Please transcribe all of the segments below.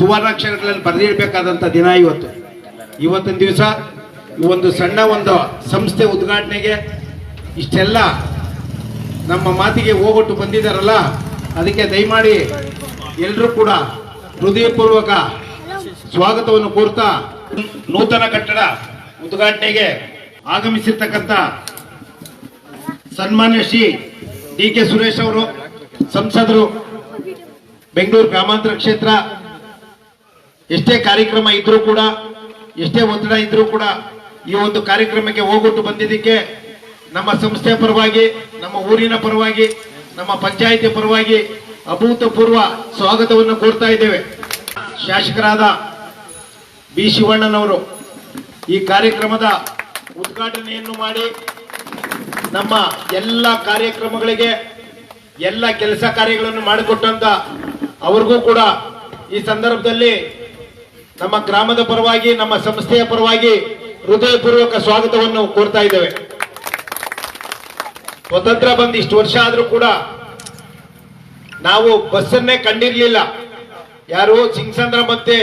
ಸುವರ್ಣಾಕ್ಷರಗಳಲ್ಲಿ ಬರೆದಿಡಬೇಕಾದಂಥ ದಿನ ಇವತ್ತು. ಇವತ್ತಿನ ದಿವಸ ಒಂದು ಸಣ್ಣ ಒಂದು ಸಂಸ್ಥೆ ಉದ್ಘಾಟನೆಗೆ ಇಷ್ಟೆಲ್ಲ ನಮ್ಮ ಮಾತಿಗೆ ಹೋಗೊಟ್ಟು ಬಂದಿದ್ದಾರಲ್ಲ, ಅದಕ್ಕೆ ದಯಮಾಡಿ ಎಲ್ಲರೂ ಕೂಡ ಹೃದಯಪೂರ್ವಕ ಸ್ವಾಗತವನ್ನು ಕೋರ್ತಾ ನೂತನ ಕಟ್ಟಡ ಉದ್ಘಾಟನೆಗೆ ಆಗಮಿಸಿರ್ತಕ್ಕಂಥ ಸನ್ಮಾನ್ಯ ಶ್ರೀ ಡಿ ಕೆ ಸುರೇಶ್ ಅವರು, ಸಂಸದರು, ಬೆಂಗಳೂರು ಗ್ರಾಮಾಂತರ ಕ್ಷೇತ್ರ ಎಷ್ಟೇ ಕಾರ್ಯಕ್ರಮ ಇದ್ರೂ ಕೂಡ, ಎಷ್ಟೇ ಒತ್ತಡ ಇದ್ರೂ ಕೂಡ ಈ ಒಂದು ಕಾರ್ಯಕ್ರಮಕ್ಕೆ ಹೋಗೊಟ್ಟು ಬಂದಿದ್ದಕ್ಕೆ ನಮ್ಮ ಸಂಸ್ಥೆ ಪರವಾಗಿ, ನಮ್ಮ ಊರಿನ ಪರವಾಗಿ, ನಮ್ಮ ಪಂಚಾಯಿತಿ ಪರವಾಗಿ ಅಭೂತಪೂರ್ವ ಸ್ವಾಗತವನ್ನು ಕೋರ್ತಾ ಇದ್ದೇವೆ. ಶಾಸಕರಾದ ಬಿ ಶಿವಣ್ಣನವರು ಈ ಕಾರ್ಯಕ್ರಮದ ಉದ್ಘಾಟನೆಯನ್ನು ಮಾಡಿ ನಮ್ಮ ಎಲ್ಲ ಕಾರ್ಯಕ್ರಮಗಳಿಗೆ ಎಲ್ಲ ಕೆಲಸ ಕಾರ್ಯಗಳನ್ನು ಮಾಡಿಕೊಟ್ಟಂತ ಅವ್ರಿಗೂ ಕೂಡ ಈ ಸಂದರ್ಭದಲ್ಲಿ ನಮ್ಮ ಗ್ರಾಮದ ಪರವಾಗಿ, ನಮ್ಮ ಸಂಸ್ಥೆಯ ಪರವಾಗಿ ಹೃದಯಪೂರ್ವಕ ಸ್ವಾಗತವನ್ನು ಕೋರ್ತಾ ಇದ್ದೇವೆ. ಸ್ವತಂತ್ರ ಬಂದ ಇಷ್ಟು ವರ್ಷ ಆದರೂ ಕೂಡ ನಾವು ಬಸ್ಸನ್ನೇ ಕಂಡಿರ್ಲಿಲ್ಲ. ಯಾರು ಸಿಂಗ್ಸಂದ್ರ ಮತ್ತೆ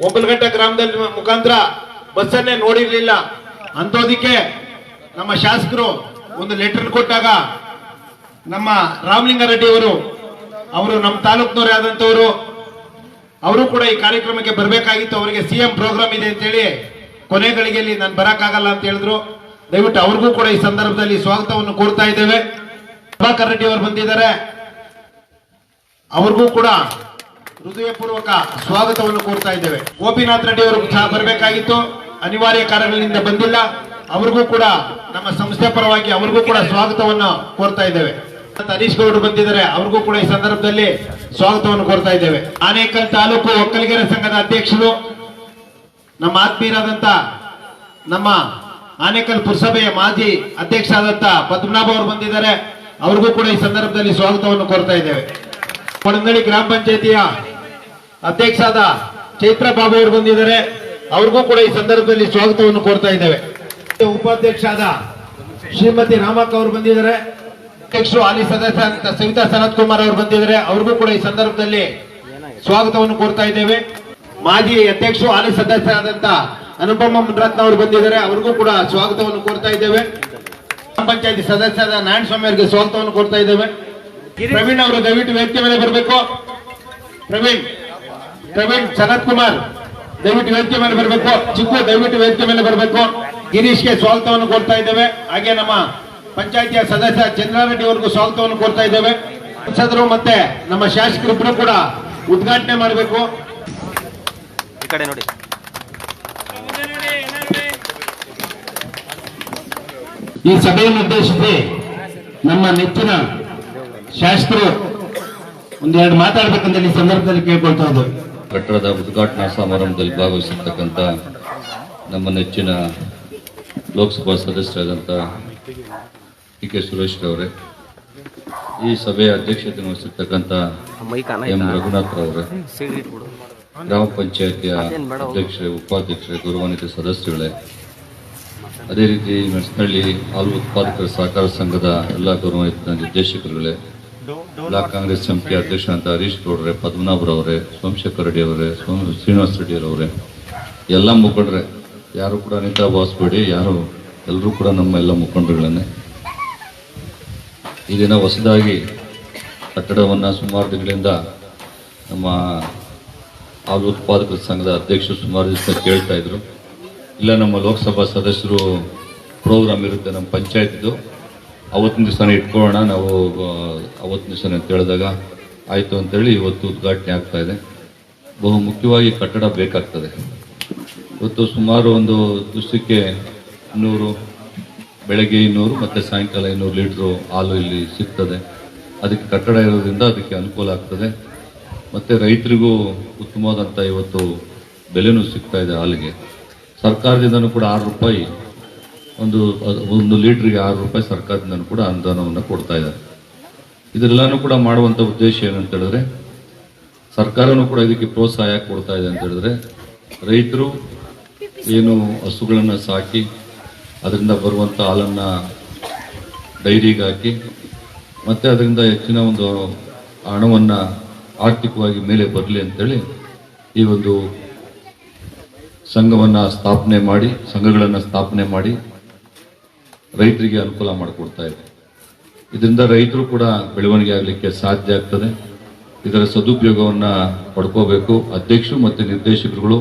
ಒಬ್ಬಲಘಟ್ಟ ಗ್ರಾಮದಲ್ಲಿ ಮುಖಾಂತರ ಬಸ್ಸನ್ನೇ ನೋಡಿರ್ಲಿಲ್ಲ. ಅಂತೋದಿಕ್ಕೆ ನಮ್ಮ ಶಾಸಕರು ಒಂದು ಲೆಟರ್ ಕೊಟ್ಟಾಗ ನಮ್ಮ ರಾಮಲಿಂಗಾರೆಡ್ಡಿ ಅವರು ಅವರು ನಮ್ಮ ತಾಲೂಕಿನವರೇ ಆದಂಥವರು ಅವರು ಕೂಡ ಈ ಕಾರ್ಯಕ್ರಮಕ್ಕೆ ಬರಬೇಕಾಗಿತ್ತು. ಅವರಿಗೆ ಸಿಎಂ ಪ್ರೋಗ್ರಾಮ್ ಇದೆ ಅಂತೇಳಿ ಕೊನೆ ಗಳಿಗೆಯಲ್ಲಿ ನಾನು ಬರಕ್ಕಾಗಲ್ಲ ಅಂತ ಹೇಳಿದ್ರು. ದಯವಿಟ್ಟು ಅವ್ರಿಗೂ ಕೂಡ ಈ ಸಂದರ್ಭದಲ್ಲಿ ಸ್ವಾಗತವನ್ನು ಕೋರ್ತಾ ಇದ್ದೇವೆ. ಪ್ರಭಾಕರ್ ರೆಡ್ಡಿ ಅವರು ಬಂದಿದ್ದಾರೆ. ಅವ್ರಿಗೂ ಕೂಡ ಹೃದಯಪೂರ್ವಕ ಸ್ವಾಗತವನ್ನು ಕೋರ್ತಾ ಇದ್ದೇವೆ. ಗೋಪಿನಾಥ್ ರೆಡ್ಡಿ ಅವರು ಸಹ ಬರಬೇಕಾಗಿತ್ತು. ಅನಿವಾರ್ಯ ಕಾರಣಗಳಿಂದ ಬಂದಿಲ್ಲ. ಅವ್ರಿಗೂ ಕೂಡ ನಮ್ಮ ಸಂಸ್ಥೆ ಪರವಾಗಿ ಅವ್ರಿಗೂ ಕೂಡ ಸ್ವಾಗತವನ್ನು ಕೋರ್ತಾ ಇದ್ದೇವೆ. ಹರೀಶ್ ಗೌಡ್ ಬಂದಿದ್ದಾರೆ. ಅವ್ರಿಗೂ ಕೂಡ ಈ ಸಂದರ್ಭದಲ್ಲಿ ಸ್ವಾಗತವನ್ನು ಕೋರ್ತಾ ಇದ್ದೇವೆ. ಆನೇಕಲ್ ತಾಲೂಕು ಒಕ್ಕಲಿಗರ ಸಂಘದ ಅಧ್ಯಕ್ಷರು, ನಮ್ಮ ಆತ್ಮೀಯರಾದಂತ ನಮ್ಮ ಆನೇಕಲ್ ಪುರಸಭೆಯ ಮಾಜಿ ಅಧ್ಯಕ್ಷ ಆದಂತ ಪದ್ಮನಾಭ ಅವರು ಬಂದಿದ್ದಾರೆ. ಅವ್ರಿಗೂ ಕೂಡ ಈ ಸಂದರ್ಭದಲ್ಲಿ ಸ್ವಾಗತವನ್ನು ಕೋರ್ತಾ ಇದ್ದೇವೆ. ಕೊಡಂದಳಿ ಗ್ರಾಮ ಪಂಚಾಯತಿಯ ಅಧ್ಯಕ್ಷ ಆದ ಚೈತ್ರ ಬಾಬು ಅವರು ಬಂದಿದ್ದಾರೆ. ಅವ್ರಿಗೂ ಕೂಡ ಈ ಸಂದರ್ಭದಲ್ಲಿ ಸ್ವಾಗತವನ್ನು ಕೋರ್ತಾ ಇದ್ದೇವೆ. ಉಪಾಧ್ಯಕ್ಷ ಆದ ಶ್ರೀಮತಿ ರಾಮಕ್ಕ ಅವರು ಬಂದಿದ್ದಾರೆ. ಅಧ್ಯಕ್ಷರು ಹಾಲಿ ಸದಸ್ಯ ಅಂತ ಸವಿತಾ ಸನತ್ ಕುಮಾರ್ ಅವರು ಬಂದಿದ್ದಾರೆ. ಅವ್ರಿಗೂ ಕೂಡ ಈ ಸಂದರ್ಭದಲ್ಲಿ ಸ್ವಾಗತವನ್ನು ಕೋರ್ತಾ ಇದ್ದೇವೆ. ಮಾಜಿ ಅಧ್ಯಕ್ಷರು ಹಾಲಿ ಸದಸ್ಯರಾದಂತ ಅನುಪಮ ಮುನ್ರತ್ನ ಅವರು ಬಂದಿದ್ದಾರೆ. ಅವ್ರಿಗೂ ಕೂಡ ಸ್ವಾಗತವನ್ನು ಕೋರ್ತಾ ಇದ್ದೇವೆ. ಗ್ರಾಮ ಪಂಚಾಯತಿ ಸದಸ್ಯರಾದ ನಾರಾಯಣ ಸ್ವಾಮಿ ಅವರಿಗೆ ಸ್ವಾಗತವನ್ನು ಕೋರ್ತಾ ಇದ್ದೇವೆ. ಪ್ರವೀಣ್ ಅವರು ದಯವಿಟ್ಟು ವೇದಿಕೆ ಮೇಲೆ ಬರಬೇಕು. ಪ್ರವೀಣ್ ಪ್ರವೀಣ್ ಸನತ್ ಕುಮಾರ್, ದಯವಿಟ್ಟು ವೇದಿಕೆ ಮೇಲೆ ಬರಬೇಕು. ಚಿಕ್ಕು, ದಯವಿಟ್ಟು ವೇದಿಕೆ ಮೇಲೆ ಬರಬೇಕು. ಗಿರೀಶ್ಗೆ ಸ್ವಾಗತವನ್ನು ಕೊಡ್ತಾ ಇದ್ದೇವೆ. ಹಾಗೆ ನಮ್ಮ ಪಂಚಾಯತಿಯ ಸದಸ್ಯ ಚಂದ್ರಾರೆಡ್ಡಿ ಅವರಿಗೂ ಸ್ವಾಗತವನ್ನು ಕೋರ್ತಾ ಇದ್ದೇವೆ. ಸಂಸದರು ಮತ್ತೆ ನಮ್ಮ ಶಾಸಕರಿಬ್ಬರು ಕೂಡ ಉದ್ಘಾಟನೆ ಮಾಡಬೇಕು. ಈ ಕಡೆ ನೋಡಿ. ಈ ಸಭೆಯನ್ನು ಉದ್ದೇಶಿಸಿ ನಮ್ಮ ನೆಚ್ಚಿನ ಶಾಸಕರು ಒಂದೆರಡು ಮಾತಾಡ್ಬೇಕಂತ ಈ ಸಂದರ್ಭದಲ್ಲಿ ಕೇಳ್ಕೊಳ್ತಾ ಇದ್ದೇವೆ. ಕಟ್ಟಡದ ಉದ್ಘಾಟನಾ ಸಮಾರಂಭದಲ್ಲಿ ಭಾಗವಹಿಸಿರ್ತಕ್ಕಂಥ ನಮ್ಮ ನೆಚ್ಚಿನ ಲೋಕಸಭಾ ಸದಸ್ಯರಾದಂಥ ಡಿ ಕೆ ಸುರೇಶ್ ಅವರೇ ಈ ಸಭೆಯ ಅಧ್ಯಕ್ಷತೆ ವಹಿಸಿರ್ತಕ್ಕಂಥ ಎಂ ರಘುನಾಥ್ ಅವರೇ ಗ್ರಾಮ ಪಂಚಾಯತಿಯ ಅಧ್ಯಕ್ಷರೇ ಉಪಾಧ್ಯಕ್ಷರೇ ಗೌರವಾನ್ವಿತ ಸದಸ್ಯಗಳೇ ಅದೇ ರೀತಿ ಮೆಣಸನಹಳ್ಳಿ ಹಾಲು ಉತ್ಪಾದಕರ ಸಹಕಾರ ಸಂಘದ ಎಲ್ಲ ಗೌರವಾನ್ವಿತ ನಿರ್ದೇಶಕರುಗಳೇ ಬ್ಲಾಕ್ ಕಾಂಗ್ರೆಸ್ ಸಮಿತಿ ಅಂತ ಹರೀಶ್ ಗೌಡ್ರೆ ಪದ್ಮನಾಭರವರೇ ಸೋಮಶೇಖರ್ ರೆಡ್ಡಿ ಅವರೇ ಸೋಮ ಶ್ರೀನಿವಾಸ ರೆಡ್ಡಿ ಅವರೇ ಎಲ್ಲ ಮುಖಂಡ್ರೆ ಯಾರು ಕೂಡ ಅನಿತಾ ಭಾವಿಸ್ಬೇಡಿ ಯಾರು ಎಲ್ಲರೂ ಕೂಡ ನಮ್ಮ ಎಲ್ಲ ಮುಖಂಡರುಗಳನ್ನೇ. ಈ ದಿನ ಹೊಸದಾಗಿ ಕಟ್ಟಡವನ್ನು ಸುಮಾರು ದಿನಗಳಿಂದ ನಮ್ಮ ಹಾಲು ಉತ್ಪಾದಕರ ಸಂಘದ ಅಧ್ಯಕ್ಷರು ಸುಮಾರು ದಿವಸ ಕೇಳ್ತಾ ಇದ್ರು. ಇಲ್ಲ, ನಮ್ಮ ಲೋಕಸಭಾ ಸದಸ್ಯರು ಪ್ರೋಗ್ರಾಮ್ ಇರುತ್ತೆ ನಮ್ಮ ಪಂಚಾಯತ್ದು. ಅವತ್ತಿನ ದಿವಸನೇ ಇಟ್ಕೊಳ್ಳೋಣ, ನಾವು ಅವತ್ತಿನ ದಿವಸನೇ ಅಂತ ಹೇಳಿದಾಗ ಆಯಿತು ಅಂತೇಳಿ ಇವತ್ತು ಉದ್ಘಾಟನೆ ಆಗ್ತಾ ಇದೆ. ಬಹು ಮುಖ್ಯವಾಗಿ ಕಟ್ಟಡ ಬೇಕಾಗ್ತದೆ. ಇವತ್ತು ಸುಮಾರು ಒಂದು ದಿವಸಕ್ಕೆ ಇನ್ನೂರು ಬೆಳಗ್ಗೆ ಇನ್ನೂರು ಮತ್ತು ಸಾಯಂಕಾಲ ಇನ್ನೂರು ಲೀಟ್ರು ಹಾಲು ಇಲ್ಲಿ ಸಿಗ್ತದೆ. ಅದಕ್ಕೆ ಕಟ್ಟಡ ಇರೋದ್ರಿಂದ ಅದಕ್ಕೆ ಅನುಕೂಲ ಆಗ್ತದೆ. ಮತ್ತು ರೈತರಿಗೂ ಉತ್ತಮವಾದಂಥ ಇವತ್ತು ಬೆಲೆನೂ ಸಿಗ್ತಾ ಇದೆ ಹಾಲಿಗೆ. ಸರ್ಕಾರದಿಂದನೂ ಕೂಡ ಆರು ರೂಪಾಯಿ, ಒಂದು ಒಂದು ಲೀಟ್ರಿಗೆ ಆರು ರೂಪಾಯಿ ಸರ್ಕಾರದಿಂದನೂ ಕೂಡ ಅನುದಾನವನ್ನು ಕೊಡ್ತಾ ಇದ್ದಾರೆ. ಇದೆಲ್ಲನೂ ಕೂಡ ಮಾಡುವಂಥ ಉದ್ದೇಶ ಏನಂತ ಹೇಳಿದ್ರೆ, ಸರ್ಕಾರನೂ ಕೂಡ ಇದಕ್ಕೆ ಪ್ರೋತ್ಸಾಹ ಕೊಡ್ತಾ ಇದೆ ಅಂತ ಹೇಳಿದ್ರೆ, ರೈತರು ಏನು ಹಸುಗಳನ್ನು ಸಾಕಿ ಅದರಿಂದ ಬರುವಂಥ ಹಾಲನ್ನು ಡೈರಿಗೆ ಹಾಕಿ, ಮತ್ತು ಅದರಿಂದ ಹೆಚ್ಚಿನ ಒಂದು ಹಣವನ್ನು ಆರ್ಥಿಕವಾಗಿ ಮೇಲೆ ಬರಲಿ ಅಂತೇಳಿ ಈ ಒಂದು ಸಂಘವನ್ನು ಸ್ಥಾಪನೆ ಮಾಡಿ, ಸಂಘಗಳನ್ನು ಸ್ಥಾಪನೆ ಮಾಡಿ ರೈತರಿಗೆ ಅನುಕೂಲ ಮಾಡಿಕೊಡ್ತಾ ಇದೆ. ಇದರಿಂದ ರೈತರು ಕೂಡ ಬೆಳವಣಿಗೆ ಆಗಲಿಕ್ಕೆ ಸಾಧ್ಯ ಆಗ್ತದೆ. ಇದರ ಸದುಪಯೋಗವನ್ನು ಪಡ್ಕೋಬೇಕು. ಅಧ್ಯಕ್ಷರು ಮತ್ತು ನಿರ್ದೇಶಕರುಗಳು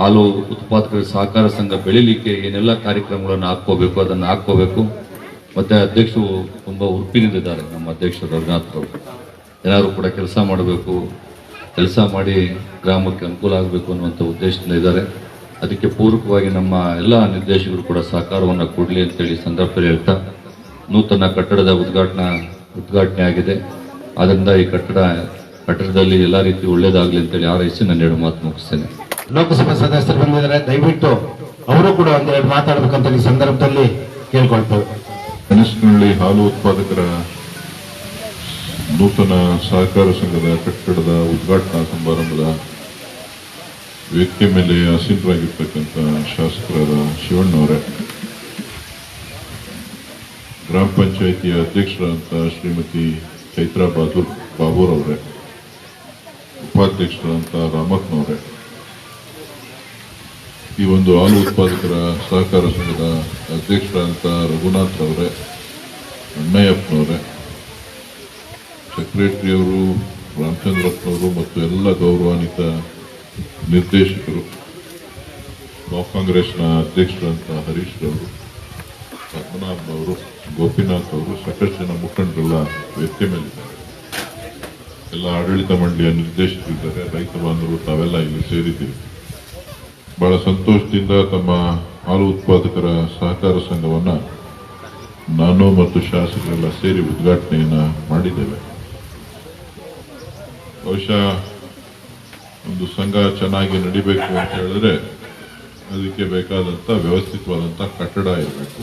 ಹಾಲು ಉತ್ಪಾದಕರ ಸಹಕಾರ ಸಂಘ ಬೆಳಿಲಿಕ್ಕೆ ಏನೆಲ್ಲ ಕಾರ್ಯಕ್ರಮಗಳನ್ನು ಹಾಕ್ಕೋಬೇಕು, ಅದನ್ನು ಹಾಕ್ಕೋಬೇಕು. ಮತ್ತು ಅಧ್ಯಕ್ಷರು ತುಂಬ ಉಪ್ಪಿನಿಂದಿದ್ದಾರೆ ನಮ್ಮ ಅಧ್ಯಕ್ಷ ರಘುನಾಥ್ ಎಲ್ಲರೂ ಕೂಡ ಕೆಲಸ ಮಾಡಬೇಕು, ಕೆಲಸ ಮಾಡಿ ಗ್ರಾಮಕ್ಕೆ ಅನುಕೂಲ ಆಗಬೇಕು ಅನ್ನುವಂಥ ಉದ್ದೇಶದಿಂದ ಇದ್ದಾರೆ. ಅದಕ್ಕೆ ಪೂರಕವಾಗಿ ನಮ್ಮ ಎಲ್ಲ ನಿರ್ದೇಶಕರು ಕೂಡ ಸಹಕಾರವನ್ನು ಕೊಡಲಿ ಅಂತೇಳಿ ಸಂದರ್ಭದಲ್ಲಿ ಹೇಳ್ತಾ, ನೂತನ ಕಟ್ಟಡದ ಉದ್ಘಾಟನಾ, ಉದ್ಘಾಟನೆ ಆಗಿದೆ. ಆದ್ದರಿಂದ ಈ ಕಟ್ಟಡ, ಕಟ್ಟಡದಲ್ಲಿ ಎಲ್ಲ ರೀತಿ ಒಳ್ಳೆಯದಾಗಲಿ ಅಂತೇಳಿ ಆರೈಸಿ ನಾನು ಎರಡು ಮಾತು ಮುಗಿಸ್ತೇನೆ. ಲೋಕಸಭಾ ಸದಸ್ಯರು ಬಂದಿದ್ದಾರೆ. ದಯವಿಟ್ಟು ಅವರು ಕೂಡ ಒಂದೆರಡು ಮಾತಾಡಬೇಕಂತ ಈ ಸಂದರ್ಭದಲ್ಲಿ ಕೇಳ್ಕೊಳ್ತೇವೆ. ಹಾಲು ಉತ್ಪಾದಕರ ನೂತನ ಸಹಕಾರ ಸಂಘದ ಕಟ್ಟಡದ ಉದ್ಘಾಟನಾ ಸಮಾರಂಭದ ವ್ಯಕ್ತಿ ಮೇಲೆ ಆಸೀನರಾಗಿರ್ತಕ್ಕಂಥ ಶಾಸಕರಾದ ಶಿವಣ್ಣವರೇ, ಗ್ರಾಮ ಪಂಚಾಯಿತಿಯ ಅಧ್ಯಕ್ಷರಾದಂಥ ಶ್ರೀಮತಿ ಚೈತ್ರಾ ಬಾಬೂರ್ ಅವರೇ ಉಪಾಧ್ಯಕ್ಷರಾದಂಥ ರಾಮಪ್ಪನವರೇ ಈ ಒಂದು ಹಾಲು ಉತ್ಪಾದಕರ ಸಹಕಾರ ಸಂಘದ ಅಧ್ಯಕ್ಷರಾದಂಥ ರಘುನಾಥ್ ಅವರೇ, ಅಣ್ಣಯ್ಯಪ್ಪನವರೇ ಸೆಕ್ರೆಟರಿಯವರು ರಾಮಚಂದ್ರಪ್ಪನವರು ಮತ್ತು ಎಲ್ಲ ಗೌರವಾನ್ವಿತ ನಿರ್ದೇಶಕರು, ಬ್ಲಾಕ್ ಕಾಂಗ್ರೆಸ್ನ ಅಧ್ಯಕ್ಷರಂತ ಹರೀಶ್ ಅವರು ಪದ್ಮನಾಭನವರು ಗೋಪಿನಾಥ್ ಅವರು, ಸಾಕಷ್ಟು ಜನ ಮುಖಂಡರೆಲ್ಲ ವ್ಯಕ್ತಿ ಮೇಲಿದ್ದಾರೆ. ಎಲ್ಲ ಆಡಳಿತ ಮಂಡಳಿಯ ನಿರ್ದೇಶಕರಿದ್ದಾರೆ, ರೈತ ಬಾಂಧವರು ತಾವೆಲ್ಲ ಇಲ್ಲಿ ಸೇರಿದ್ದೀರಿ. ಬಹಳ ಸಂತೋಷದಿಂದ ತಮ್ಮ ಹಾಲು ಉತ್ಪಾದಕರ ಸಹಕಾರ ಸಂಘವನ್ನ ನಾನು ಮತ್ತು ಶಾಸಕರೆಲ್ಲ ಸೇರಿ ಉದ್ಘಾಟನೆಯನ್ನು ಮಾಡಿದ್ದೇವೆ. ಬಹುಶಃ ಒಂದು ಸಂಘ ಚೆನ್ನಾಗಿ ನಡಿಬೇಕು ಅಂತ ಹೇಳಿದ್ರೆ ಅದಕ್ಕೆ ಬೇಕಾದಂತ ವ್ಯವಸ್ಥಿತವಾದಂತ ಕಟ್ಟಡ ಇರಬೇಕು.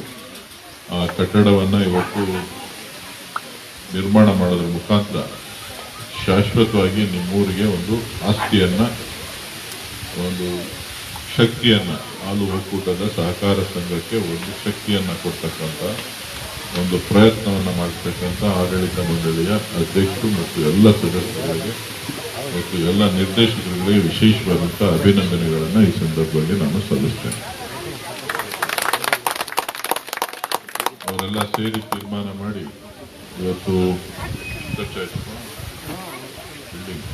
ಆ ಕಟ್ಟಡವನ್ನು ಇವತ್ತು ನಿರ್ಮಾಣ ಮಾಡೋದ್ರ ಮುಖಾಂತರ ಶಾಶ್ವತವಾಗಿ ನಿಮ್ಮೂರಿಗೆ ಒಂದು ಆಸ್ತಿಯನ್ನ ಒಂದು ಶಕ್ತಿಯನ್ನ, ಹಾಲು ಒಕ್ಕೂಟದ ಸಹಕಾರ ಸಂಘಕ್ಕೆ ಒಂದು ಶಕ್ತಿಯನ್ನ ಕೊಡ್ತಕ್ಕಂಥ ಒಂದು ಪ್ರಯತ್ನವನ್ನ ಮಾಡ್ತಕ್ಕಂಥ ಆಡಳಿತ ಮಂಡಳಿಯ ಅಧ್ಯಕ್ಷರು ಮತ್ತು ಎಲ್ಲ ಸದಸ್ಯರಿಗೆ ಮತ್ತು ಎಲ್ಲ ನಿರ್ದೇಶಕರಿಗೆ ವಿಶೇಷವಾದಂಥ ಅಭಿನಂದನೆಗಳನ್ನು ಈ ಸಂದರ್ಭದಲ್ಲಿ ನಾನು ಸಲ್ಲಿಸ್ತೇನೆ. ಅವರೆಲ್ಲ ಸೇರಿ ತೀರ್ಮಾನ ಮಾಡಿ ಇವತ್ತು ಬಿಲ್ಡಿಂಗ್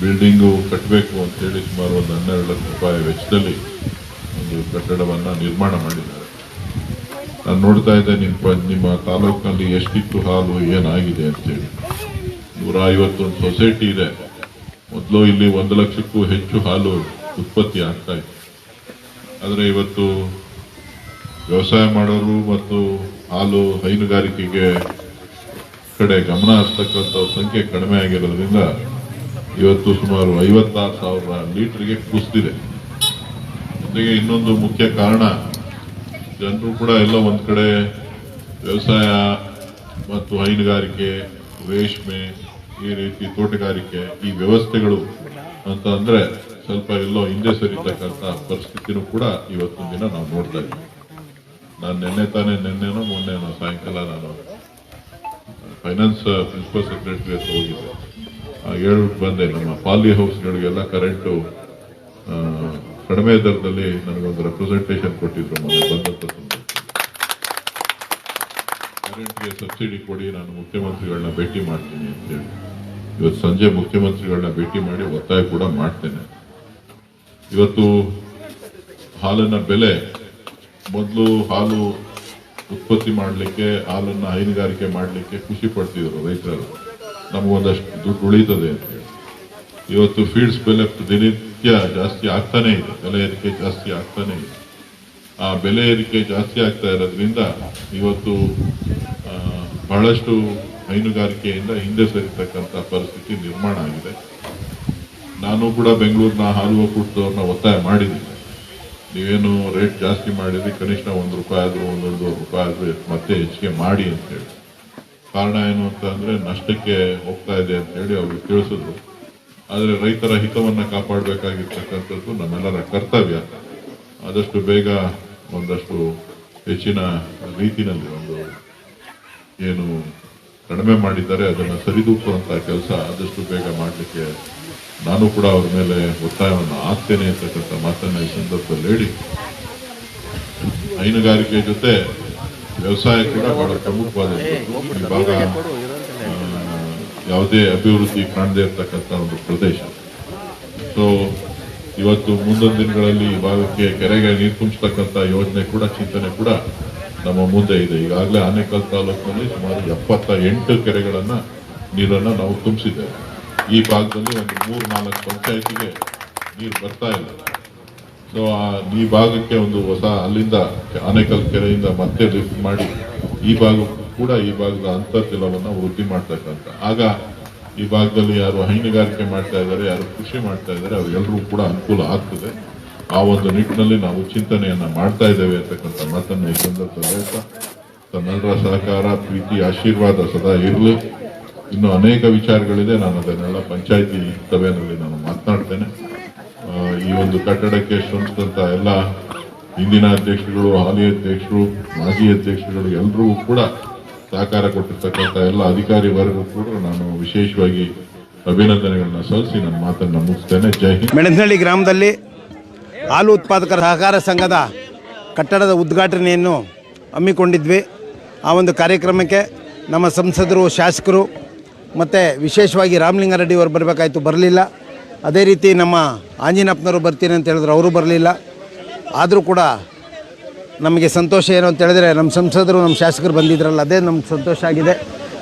ಬಿಲ್ಡಿಂಗು ಕಟ್ಟಬೇಕು ಅಂತೇಳಿ ಸುಮಾರು ಒಂದು ಹನ್ನೆರಡು ಲಕ್ಷ ರೂಪಾಯಿ ವೆಚ್ಚದಲ್ಲಿ ಒಂದು ಕಟ್ಟಡವನ್ನು ನಿರ್ಮಾಣ ಮಾಡಿದ್ದಾರೆ. ನಾನು ನೋಡ್ತಾ ಇದ್ದೆ ನಿಮ್ಮ ನಿಮ್ಮ ತಾಲೂಕಿನಲ್ಲಿ ಎಷ್ಟಿತ್ತು ಹಾಲು, ಏನಾಗಿದೆ ಅಂತೇಳಿ. ನೂರ ಐವತ್ತೊಂದು ಸೊಸೈಟಿ ಇದೆ. ಮೊದಲು ಇಲ್ಲಿ ಒಂದು ಲಕ್ಷಕ್ಕೂ ಹೆಚ್ಚು ಹಾಲು ಉತ್ಪತ್ತಿ ಆಗ್ತಾ ಇತ್ತು. ಆದರೆ ಇವತ್ತು ವ್ಯವಸಾಯ ಮಾಡೋರು ಮತ್ತು ಹಾಲು ಹೈನುಗಾರಿಕೆಗೆ ಕಡೆ ಗಮನ ಹರಿಸ್ತಕ್ಕಂಥ ಸಂಖ್ಯೆ ಕಡಿಮೆ ಆಗಿರೋದ್ರಿಂದ ಇವತ್ತು ಸುಮಾರು ಐವತ್ತಾರು ಸಾವಿರ ಲೀಟರ್ಗೆ ಕುಸಿದಿದೆ. ಜೊತೆಗೆ ಇನ್ನೊಂದು ಮುಖ್ಯ ಕಾರಣ, ಜನರು ಕೂಡ ಎಲ್ಲ ಒಂದು ಕಡೆ ವ್ಯವಸಾಯ ಮತ್ತು ಹೈನುಗಾರಿಕೆ, ರೇಷ್ಮೆ, ಈ ರೀತಿ ತೋಟಗಾರಿಕೆ, ಈ ವ್ಯವಸ್ಥೆಗಳು ಅಂತ ಅಂದರೆ ಸ್ವಲ್ಪ ಎಲ್ಲೋ ಹಿಂದೆ ಸರಿತಕ್ಕಂಥ ಪರಿಸ್ಥಿತಿನೂ ಕೂಡ ಇವತ್ತಿನ ದಿನ ನಾವು ನೋಡ್ತಾ ಇದ್ದೀವಿ. ನಾನು ನಿನ್ನೆ ತಾನೇ ನಿನ್ನೆನೋ ಮೊನ್ನೆನೋ ಸಾಯಂಕಾಲ ನಾನು ಫೈನಾನ್ಸ್ ಪ್ರಿನ್ಸಿಪಲ್ ಸೆಕ್ರೆಟರಿ ಹತ್ರ ಹೋಗಿದ್ದೆ. ಹೇಳ್ಬಿಟ್ಟು ಬಂದೆ. ನಮ್ಮ ಪಾಲಿ ಹೌಸ್ಗಳಿಗೆಲ್ಲ ಕರೆಂಟು ಕಡಿಮೆ ದರದಲ್ಲಿ ನನಗೊಂದು ರೆಪ್ರೆಸೆಂಟೇಷನ್ ಕೊಟ್ಟಿದ್ರು ಮೊನ್ನೆ ಬಂದಂತ. ಕರೆಂಟ್ಗೆ ಸಬ್ಸಿಡಿ ಕೊಡಿ, ನಾನು ಮುಖ್ಯಮಂತ್ರಿಗಳನ್ನ ಭೇಟಿ ಮಾಡ್ತೀನಿ ಅಂತೇಳಿ. ಇವತ್ತು ಸಂಜೆ ಮುಖ್ಯಮಂತ್ರಿಗಳನ್ನ ಭೇಟಿ ಮಾಡಿ ಒತ್ತಾಯ ಕೂಡ ಮಾಡ್ತೇನೆ. ಇವತ್ತು ಹಾಲಿನ ಬೆಲೆ, ಮೊದಲು ಹಾಲು ಉತ್ಪತ್ತಿ ಮಾಡಲಿಕ್ಕೆ, ಹಾಲನ್ನು ಹೈನುಗಾರಿಕೆ ಮಾಡಲಿಕ್ಕೆ ಖುಷಿ ಪಡ್ತಿದ್ರು ರೈತರು. ನಮಗೊಂದಷ್ಟು ದುಡ್ಡು ಉಳಿತದೆ ಅಂತ ಹೇಳಿ. ಇವತ್ತು ಫೀಡ್ಸ್ ಬೆಲೆ ದಿನನಿತ್ಯ ಜಾಸ್ತಿ ಆಗ್ತಾನೆ ಇದೆ. ಬೆಲೆ ಏರಿಕೆ ಜಾಸ್ತಿ ಆಗ್ತಾನೆ ಇದೆ. ಆ ಬೆಲೆ ಏರಿಕೆ ಜಾಸ್ತಿ ಆಗ್ತಾ ಇರೋದ್ರಿಂದ ಇವತ್ತು ಬಹಳಷ್ಟು ಹೈನುಗಾರಿಕೆಯಿಂದ ಹಿಂದೆ ಸರಿತಕ್ಕಂಥ ಪರಿಸ್ಥಿತಿ ನಿರ್ಮಾಣ ಆಗಿದೆ. ನಾನು ಕೂಡ ಬೆಂಗಳೂರಿನ ಹಾಲು ಒಕ್ಕೂಟದವ್ರನ್ನ ಒತ್ತಾಯ ಮಾಡಿದ್ದೀನಿ. ನೀವೇನು ರೇಟ್ ಜಾಸ್ತಿ ಮಾಡಿದ್ರಿ ಕನಿಷ್ಠ ಒಂದು ರೂಪಾಯಿ ಆದರೂ ಒಂದೊಂದು ರೂಪಾಯಿ ಆದರೂ ಮತ್ತೆ ಹೆಚ್ಚಿಗೆ ಮಾಡಿ ಅಂತ ಹೇಳಿ. ಕಾರಣ ಏನು ಅಂತ ಅಂದ್ರೆ ನಷ್ಟಕ್ಕೆ ಹೋಗ್ತಾ ಇದೆ ಅಂತ ಹೇಳಿ ಅವ್ರಿಗೆ ತಿಳಿಸಿದ್ರು. ಆದರೆ ರೈತರ ಹಿತವನ್ನ ಕಾಪಾಡಬೇಕಾಗಿರ್ತಕ್ಕಂಥದ್ದು ನಮ್ಮೆಲ್ಲರ ಕರ್ತವ್ಯ. ಆದಷ್ಟು ಬೇಗ ಒಂದಷ್ಟು ಹೆಚ್ಚಿನ ರೀತಿನಲ್ಲಿ ಒಂದು ಏನು ಕಡಿಮೆ ಮಾಡಿದ್ದಾರೆ ಅದನ್ನು ಸರಿದೂಕುವಂಥ ಕೆಲಸ ಆದಷ್ಟು ಬೇಗ ಮಾಡಲಿಕ್ಕೆ ನಾನು ಕೂಡ ಅವ್ರ ಮೇಲೆ ಒತ್ತಾಯವನ್ನು ಆಗ್ತೇನೆ ಅಂತಕ್ಕಂಥ ಮಾತನ್ನ ಈ ಸಂದರ್ಭದಲ್ಲಿ ಹೇಳಿ. ಹೈನುಗಾರಿಕೆ ಜೊತೆ ವ್ಯವಸಾಯ ಕೂಡ ಬಹಳ ಪ್ರಮುಖವಾದ ಭಾಗ ಯಾವುದೇ ಅಭಿವೃದ್ಧಿ ಕಾಣದೇ ಇರತಕ್ಕಂಥ ಒಂದು ಪ್ರದೇಶ. ಸೊ ಇವತ್ತು ಮುಂದೊಂದು ದಿನಗಳಲ್ಲಿ ಈ ಭಾಗಕ್ಕೆ ಕೆರೆಗೆ ನೀರು ತುಂಬಿಸ್ತಕ್ಕಂಥ ಯೋಜನೆ ಕೂಡ, ಚಿಂತನೆ ಕೂಡ ನಮ್ಮ ಮುಂದೆ ಇದೆ. ಈಗಾಗಲೇ ಆನೇಕಲ್ ತಾಲೂಕಿನಲ್ಲಿ ಸುಮಾರು ಎಪ್ಪತ್ತ ಎಂಟು ಕೆರೆಗಳನ್ನ ನೀರನ್ನು ನಾವು ತುಂಬಿಸಿದ್ದೇವೆ. ಈ ಭಾಗದಲ್ಲಿ ಒಂದು ಮೂರು ನಾಲ್ಕು ಪಂಚಾಯತಿಗೆ ನೀರು ಬರ್ತಾ ಇಲ್ಲ. ಸೊ ಈ ಭಾಗಕ್ಕೆ ಒಂದು ಹೊಸ, ಅಲ್ಲಿಂದ ಆನೇಕಲ್ ಕೆರೆಯಿಂದ ಮತ್ತೆ ಲಿಫ್ಟ್ ಮಾಡಿ, ಈ ಭಾಗ ಕೂಡ ಈ ಭಾಗದ ಅಂತರ್ಜಲವನ್ನು ವೃದ್ಧಿ ಮಾಡ್ತಕ್ಕಂಥ. ಆಗ ಈ ಭಾಗದಲ್ಲಿ ಯಾರು ಹೈನುಗಾರಿಕೆ ಮಾಡ್ತಾ ಇದ್ದಾರೆ, ಯಾರು ಕೃಷಿ ಮಾಡ್ತಾ ಇದ್ದಾರೆ ಅವರೆಲ್ಲರೂ ಕೂಡ ಅನುಕೂಲ ಆಗ್ತದೆ. ಆ ಒಂದು ನಿಟ್ಟಿನಲ್ಲಿ ನಾವು ಚಿಂತನೆಯನ್ನ ಮಾಡ್ತಾ ಇದ್ದೇವೆ ಅಂತಕ್ಕಂಥ ಮಾತನ್ನು ಈ ಸಂದರ್ಭದಲ್ಲಿ ತನ್ನೆಲ್ಲರ ಸಹಕಾರ, ಪ್ರೀತಿ, ಆಶೀರ್ವಾದ ಸದಾ ಇರಲಿ. ಇನ್ನು ಅನೇಕ ವಿಚಾರಗಳಿದೆ, ನಾನು ಅದನ್ನೆಲ್ಲ ಪಂಚಾಯಿತಿ ಸಭೆಯಲ್ಲಿ ನಾನು ಮಾತನಾಡ್ತೇನೆ. ಈ ಒಂದು ಕಟ್ಟಡಕ್ಕೆ ಶ್ರಮಿಸಿದಂತ ಎಲ್ಲ ಹಿಂದಿನ ಅಧ್ಯಕ್ಷರುಗಳು, ಹಾಲಿ ಅಧ್ಯಕ್ಷರು, ಮಾಜಿ ಅಧ್ಯಕ್ಷರುಗಳು ಎಲ್ಲರಿಗೂ ಕೂಡ ಸಹಕಾರ ಕೊಟ್ಟಿರ್ತಕ್ಕಂಥ ಎಲ್ಲ ಅಧಿಕಾರಿ ವರ್ಗ ಕೂಡ ನಾನು ವಿಶೇಷವಾಗಿ ಅಭಿನಂದನೆಗಳನ್ನ ಸಲ್ಲಿಸಿ ನನ್ನ ಮಾತನ್ನು ಮುಗಿಸ್ತೇನೆ. ಜೈ ಹಿಂದ್. ಮೆಣಸನಹಳ್ಳಿ ಗ್ರಾಮದಲ್ಲಿ ಹಾಲು ಉತ್ಪಾದಕರ ಸಹಕಾರ ಸಂಘದ ಕಟ್ಟಡದ ಉದ್ಘಾಟನೆಯನ್ನು ಹಮ್ಮಿಕೊಂಡಿದ್ವಿ. ಆ ಒಂದು ಕಾರ್ಯಕ್ರಮಕ್ಕೆ ನಮ್ಮ ಸಂಸದರು, ಶಾಸಕರು ಮತ್ತು ವಿಶೇಷವಾಗಿ ರಾಮಲಿಂಗಾರೆಡ್ಡಿ ಅವರು ಬರಬೇಕಾಯ್ತು, ಬರಲಿಲ್ಲ. ಅದೇ ರೀತಿ ನಮ್ಮ ಆಂಜಿನಪ್ಪನವರು ಬರ್ತೀನಿ ಅಂತ ಹೇಳಿದ್ರು, ಅವರು ಬರಲಿಲ್ಲ. ಆದರೂ ಕೂಡ ನಮಗೆ ಸಂತೋಷ ಏನು ಅಂತ ಹೇಳಿದ್ರೆ ನಮ್ಮ ಸಂಸದರು, ನಮ್ಮ ಶಾಸಕರು ಬಂದಿದ್ರಲ್ಲ, ಅದೇ ನಮ್ಗೆ ಸಂತೋಷ ಆಗಿದೆ.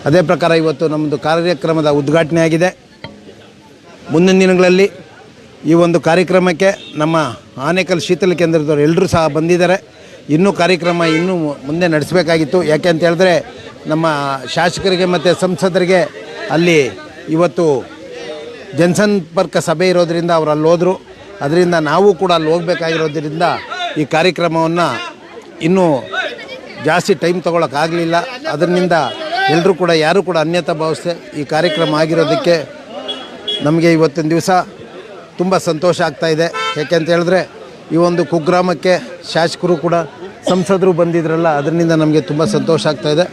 ಅದೇ ಪ್ರಕಾರ ಇವತ್ತು ನಮ್ಮದು ಕಾರ್ಯಕ್ರಮದ ಉದ್ಘಾಟನೆ ಆಗಿದೆ. ಮುಂದಿನ ದಿನಗಳಲ್ಲಿ ಈ ಒಂದು ಕಾರ್ಯಕ್ರಮಕ್ಕೆ ನಮ್ಮ ಆನೇಕಲ್ ಶೀತಲ ಕೇಂದ್ರದವರು ಎಲ್ಲರೂ ಸಹ ಬಂದಿದ್ದಾರೆ. ಇನ್ನೂ ಕಾರ್ಯಕ್ರಮ ಇನ್ನೂ ಮುಂದೆ ನಡೆಸಬೇಕಾಗಿತ್ತು. ಯಾಕೆ ಅಂತ ಹೇಳಿದ್ರೆ ನಮ್ಮ ಶಾಸಕರಿಗೆ ಮತ್ತು ಸಂಸದರಿಗೆ ಅಲ್ಲಿ ಇವತ್ತು ಜನಸಂಪರ್ಕ ಸಭೆ ಇರೋದರಿಂದ ಅವರು ಅಲ್ಲಿ ಹೋದರು ಅದರಿಂದ ನಾವು ಕೂಡ ಅಲ್ಲಿ ಹೋಗಬೇಕಾಗಿರೋದ್ರಿಂದ ಈ ಕಾರ್ಯಕ್ರಮವನ್ನು ಇನ್ನೂ ಜಾಸ್ತಿ ಟೈಮ್ ತೊಗೊಳಕ್ಕಾಗಲಿಲ್ಲ. ಅದರಿಂದ ಎಲ್ಲರೂ ಕೂಡ, ಯಾರೂ ಕೂಡ ಅನ್ಯತ ಭಾವಿಸ್ತೆ ಈ ಕಾರ್ಯಕ್ರಮ ಆಗಿರೋದಕ್ಕೆ ನಮಗೆ ಇವತ್ತಿನ ದಿವಸ ತುಂಬ ಸಂತೋಷ ಆಗ್ತಾ ಇದೆ. ಯಾಕೆಂತ ಹೇಳಿದ್ರೆ ಈ ಒಂದು ಕುಗ್ರಾಮಕ್ಕೆ ಶಾಸಕರು ಕೂಡ ಸಂಸದರು ಬಂದಿದ್ರಲ್ಲ, ಅದರಿಂದ ನಮಗೆ ತುಂಬ ಸಂತೋಷ ಆಗ್ತಾಯಿದೆ